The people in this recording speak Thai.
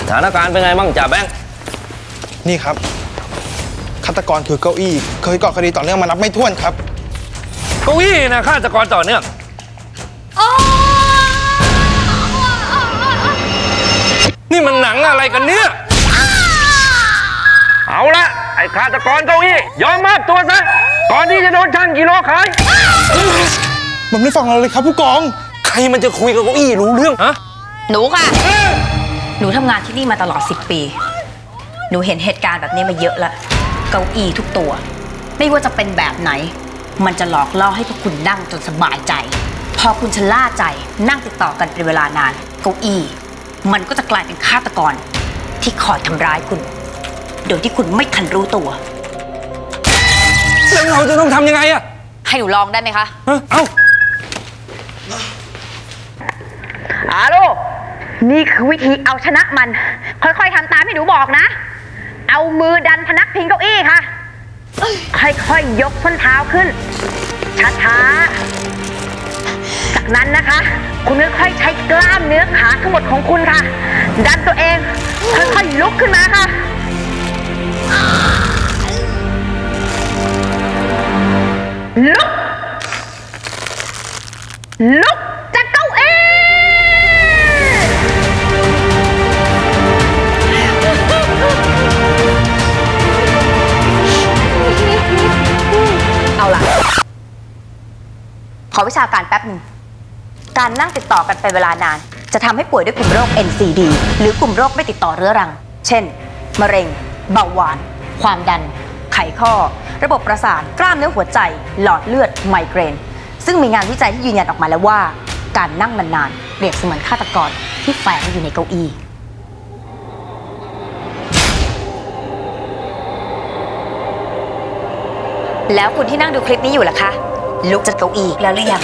สถานการณ์เป็นไงบ้างจ่าแบงค์นี่ครับฆาตกรคือเก้าอี้ เคยก่อคดีต่อเนื่องมานับไม่ถ้วนครับ เก้าอี้นะฆาตกรต่อเนื่อง นี่มันหนังอะไรกันเนี่ย เอาละไอ้ฆาตกรเก้าอี้ยอมมอบตัวซะก่อนที่จะโดนช่างกิโลขายมันไม่ฟังเราเลยครับผู้กอง รมันจะคุยกับเก้าอี้รู้เรื่องฮะหนูค่ะ หนูทำงานที่นี่มาตลอด 10 ปี หนูเห็นเหตุการณ์แบบนี้มาเยอะละ เก้าอี้ทุกตัว ไม่ว่าจะเป็นแบบไหน มันจะหลอกล่อให้พวกคุณนั่งจนสบายใจ พอคุณชะล่าใจนั่งติดต่อกันเป็นเวลานาน เก้าอี้ มันก็จะกลายเป็นฆาตกร ที่คอยทำร้ายคุณ โดยที่คุณไม่ทันรู้ตัว แล้วเราจะต้องทำยังไงอะให้หนูลองได้ไหมคะ ฮะเอ้า อาโลนี่คือวิธีเอาชนะมัน ค่อยๆทำตามที่หนูบอกนะ เอามือดันพนักพิงเก้าอี้ค่ะ ค่อยๆยกส้นเท้าขึ้น ช้าๆ จากนั้นนะคะ คุณค่อยๆใช้กล้ามเนื้อขาทั้งหมดของคุณค่ะ ดันตัวเอง ค่อยๆลุกขึ้นมาค่ะลุกลุก ขอวิชาการแป๊บหนึ่ง การนั่งติดต่อกันเป็นเวลานาน จะทำให้ป่วยด้วยกลุ่มโรค NCD หรือกลุ่มโรคไม่ติดต่อเรื้อรัง เช่น มะเร็ง เบาหวาน ความดัน ไขข้อ ระบบประสาท กล้ามเนื้อหัวใจ หลอดเลือด ไมเกรน ซึ่งมีงานวิจัยที่ยืนยันออกมาแล้วว่า การนั่งนานๆเปรียบเสมือนฆาตกรที่แฝงอยู่ในเก้าอี้แล้วคุณที่นั่งดูคลิปนี้อยู่ล่ะคะ ลุกจากเก้าอี้แล้วหรือยัง